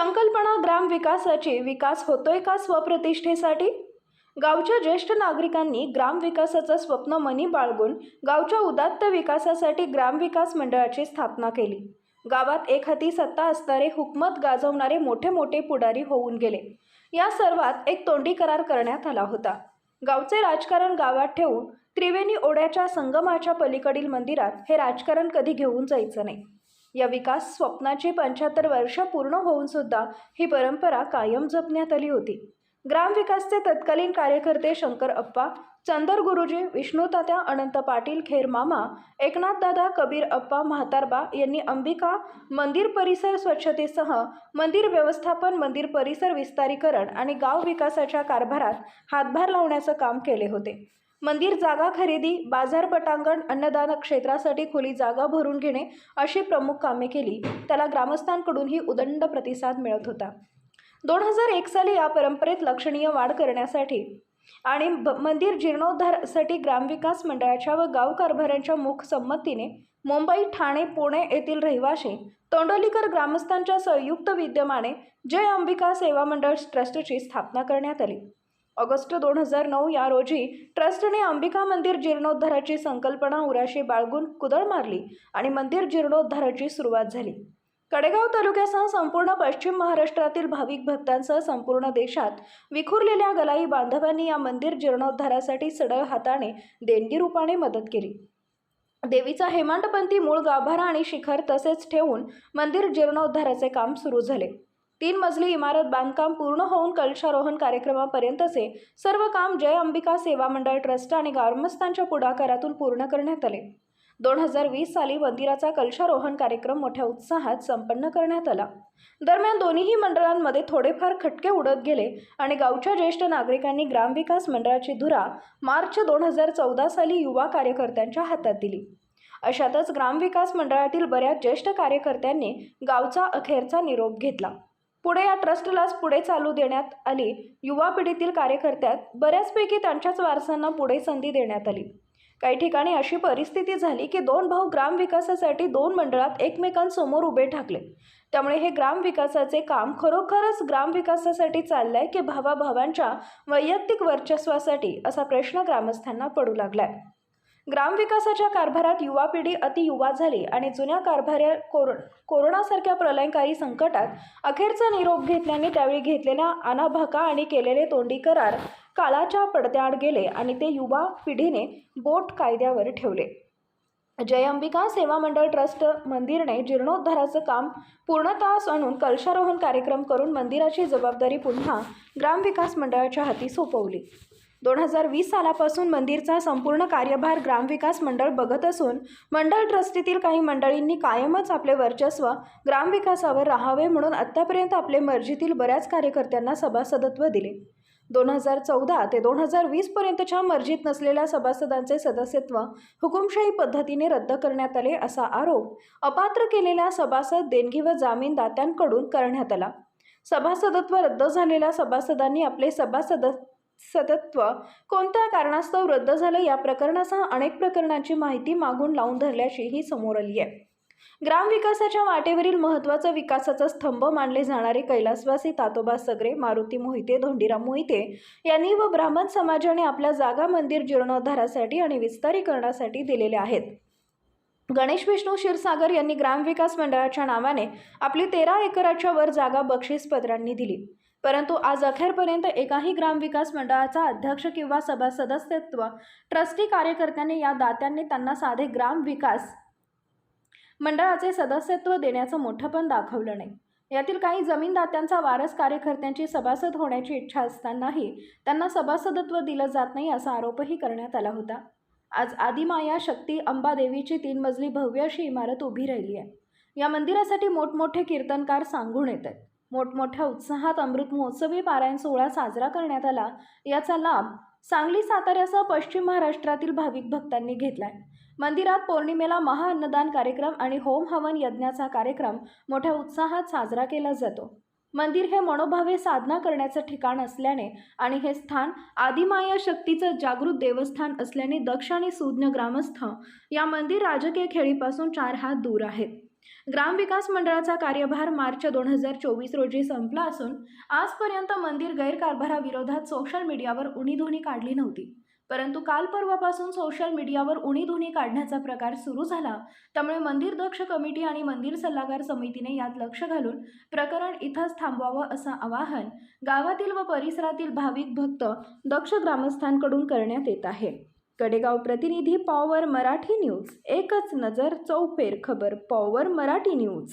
संकल्पना ग्राम विकासाची विकास होतोय का स्वप्रतिष्ठेसाठी? गावच्या ज्येष्ठ नागरिकांनी ग्राम विकासाचं स्वप्न मनी बाळगून गावच्या उदात्त विकासासाठी ग्रामविकास मंडळाची स्थापना केली. गावात एक हाती सत्ता असणारे हुकमत गाजवणारे मोठे मोठे पुढारी होऊन गेले. या सर्वात एक तोंडी करार करण्यात आला होता. गावचे राजकारण गावात ठेवून त्रिवेणी ओढ्याच्या संगमाच्या पलीकडील मंदिरात हे राजकारण कधी घेऊन जायचं नाही. या विकास स्वप्नाची पंच्याहत्तर वर्ष पूर्ण होऊन सुद्धा ही परंपरा कायम जपण्यात आली होती. ग्रामविकासचे तत्कालीन कार्यकर्ते शंकर अप्पा चंदर गुरुजी विष्णू तात्या अनंत पाटील खेर मामा एकनाथदादा कबीर अप्पा म्हातारबा यांनी अंबिका मंदिर परिसर स्वच्छतेसह मंदिर व्यवस्थापन मंदिर परिसर विस्तारीकरण आणि गाव विकासाच्या कारभारात हातभार लावण्याचं काम केले होते. मंदिर जागा खरेदी बाजार पटांगण अन्नदान क्षेत्रासाठी खुली जागा भरून घेणे अशी प्रमुख कामे केली. त्याला ग्रामस्थांकडूनही उदंड प्रतिसाद मिळत होता. दोन हजार एक साली या परंपरेत लक्षणीय वाढ करण्यासाठी आणि ब- मंदिर जीर्णोद्धारासाठी ग्रामविकास मंडळाच्या व गाव कारभाऱ्यांच्या मुख संमतीने मुंबई ठाणे पुणे येथील रहिवाशी तोंडोलीकर ग्रामस्थांच्या संयुक्त विद्यमाने जय अंबिका सेवा मंडळ ट्रस्टची स्थापना करण्यात आली. ऑगस्ट दोन हजार नऊ या रोजी ट्रस्टने अंबिका मंदिर जीर्णोद्धाराची संकल्पना उराशी बाळगून कुदळ मारली आणि मंदिर जीर्णोद्धाराची सुरुवात झाली. कडेगाव तालुक्यासह संपूर्ण पश्चिम महाराष्ट्रातील भाविक भक्तांसह संपूर्ण देशात विखुरलेल्या गलाई बांधवांनी या मंदिर जीर्णोद्धारासाठी सडळ हाताने देणगी रूपाने मदत केली. देवीचा हेमांडपंथी मूळ गाभारा आणि शिखर तसेच ठेवून मंदिर जीर्णोद्धाराचे काम सुरू झाले. तीन मजली इमारत बांधकाम पूर्ण होऊन कलशारोहण कार्यक्रमापर्यंतचे सर्व काम जय अंबिका सेवा मंडळ ट्रस्ट आणि ग्रामस्थांच्या पुढाकारातून पूर्ण करण्यात आले. दोन हजार वीस साली मंदिराचा कलशारोहण कार्यक्रम मोठ्या उत्साहात संपन्न करण्यात आला. दरम्यान दोन्हीही मंडळांमध्ये थोडेफार खटके उडत गेले आणि गावच्या ज्येष्ठ नागरिकांनी ग्रामविकास मंडळाची धुरा मार्च दोन हजार चौदा साली युवा कार्यकर्त्यांच्या हातात दिली. अशातच ग्रामविकास मंडळातील बऱ्याच ज्येष्ठ कार्यकर्त्यांनी गावचा अखेरचा निरोप घेतला. पुढे या ट्रस्टलाच पुढे चालू देण्यात आली. युवा पिढीतील कार्यकर्त्यात बऱ्याचपैकी त्यांच्याच वारसांना पुढे संधी देण्यात आली. काही ठिकाणी अशी परिस्थिती झाली की दोन भाऊ ग्रामविकासासाठी दोन मंडळात एकमेकांसमोर उभे ठाकले. त्यामुळे हे ग्रामविकासाचे काम खरोखरच ग्रामविकासासाठी चाललंय की भावाभावांच्या वैयक्तिक वर्चस्वासाठी असा प्रश्न ग्रामस्थांना पडू लागलाय. ग्रामविकासाच्या कारभारात युवा पिढी अतियुवा झाली आणि जुन्या कारभाऱ्या कोर कोरोनासारख्या प्रलयंकारी संकटात अखेरचा निरोप घेतल्याने त्यावेळी घेतलेल्या अनाभाका आणि केलेले तोंडी करार काळाच्या पडद्याआड गेले आणि ते युवा पिढीने बोट कायद्यावर ठेवले. जय अंबिका सेवा मंडळ ट्रस्ट मंदिरने जीर्णोद्धाराचं काम पूर्णतास आणून कलशारोहण कार्यक्रम करून मंदिराची जबाबदारी पुन्हा ग्रामविकास मंडळाच्या हाती सोपवली. दोन हजार वीस सालापासून मंदिरचा संपूर्ण कार्यभार ग्रामविकास मंडळ बघत असून मंडळ ट्रस्टीतील काही मंडळींनी कायमच आपले वर्चस्व ग्रामविकासावर राहावे म्हणून आत्तापर्यंत आपले मर्जीतील बऱ्याच कार्यकर्त्यांना सभासदत्व दिले. दोन हजार चौदा ते दोन हजार वीसपर्यंतच्या मर्जीत नसलेल्या सभासदांचे सदस्यत्व हुकुमशाही पद्धतीने रद्द करण्यात आले असा आरोप अपात्र केलेल्या सभासद देणगी व जामीनदात्यांकडून करण्यात आला. सभासदत्व रद्द झालेल्या सभासदांनी आपले सभासद सदत्व. कोणत्या कारणास्तव रद्द झालं या प्रकरणासह अनेक प्रकरणांची माहिती मागून लावून धरल्याचीही समोर आली आहे. ग्रामविकासाच्या वाटेवरील महत्त्वाचं विकासाचा स्तंभ मानले जाणारे कैलासवासी तातोबा सगरे मारुती मोहिते धोंडीराम मोहिते यांनी व ब्राह्मण समाजाने आपल्या जागा मंदिर जीर्णोद्धारासाठी आणि विस्तारीकरणासाठी दिलेल्या आहेत. गणेश विष्णू क्षीरसागर यांनी ग्रामविकास मंडळाच्या नावाने आपली तेरा एकराच्या वर जागा बक्षीसपत्रांनी दिली. परंतु आज अखेरपर्यंत एकाही ग्रामविकास मंडळाचा अध्यक्ष किंवा सभा सदस्यत्व ट्रस्टी कार्यकर्त्यांनी या दात्यांनी त्यांना साधे ग्रामविकास मंडळाचे सदस्यत्व देण्याचं मोठंपण दाखवलं नाही. यातील काही जमीनदात्यांचा वारस कार्यकर्त्यांची सभासद होण्याची इच्छा असतानाही त्यांना सभासदत्व दिलं जात नाही असा आरोपही करण्यात आला होता. आज आदिमाया शक्ती अंबादेवीची तीन मजली भव्य अशी इमारत उभी राहिली आहे. या मंदिरासाठी मोठमोठे कीर्तनकार सांगून येत आहेत. मोठमोठ्या उत्साहात अमृत महोत्सवी पारायण सोहळा साजरा करण्यात आला. याचा लाभ सांगली साताऱ्यासह पश्चिम महाराष्ट्रातील भाविक भक्तांनी घेतलाय. मंदिरात पौर्णिमेला महाअन्नदान कार्यक्रम आणि होम हवन यज्ञाचा कार्यक्रम मोठ्या उत्साहात साजरा केला जातो. मंदिर हे मनोभावे साधना करण्याचं ठिकाण असल्याने आणि हे स्थान आदिमाया शक्तीचं जागृत देवस्थान असल्याने दक्ष आणि सुज्ञ ग्रामस्थ या मंदिर राजकीय खेळीपासून चार हात दूर आहेत. ग्रामविकास मंडळाचा कार्यभार मार्च दोन हजार चोवीस रोजी संपला असून आजपर्यंत मंदिर गैरकारभाराविरोधात सोशल मीडियावर उणीधुणी काढली नव्हती. परंतु काल परवापासून सोशल मीडियावर उणीधुणी काढण्याचा प्रकार सुरू झाला त्यामुळे मंदिर दक्ष कमिटी आणि मंदिर सल्लागार समितीने यात लक्ष घालून प्रकरण इथंच थांबवावं असं आवाहन गावातील व परिसरातील भाविक भक्त दक्ष ग्रामस्थांकडून करण्यात येत आहे. कडेगाव प्रतिनिधी पॉवर मराठी न्यूज एकच नजर चौफेर खबर पॉवर मराठी न्यूज.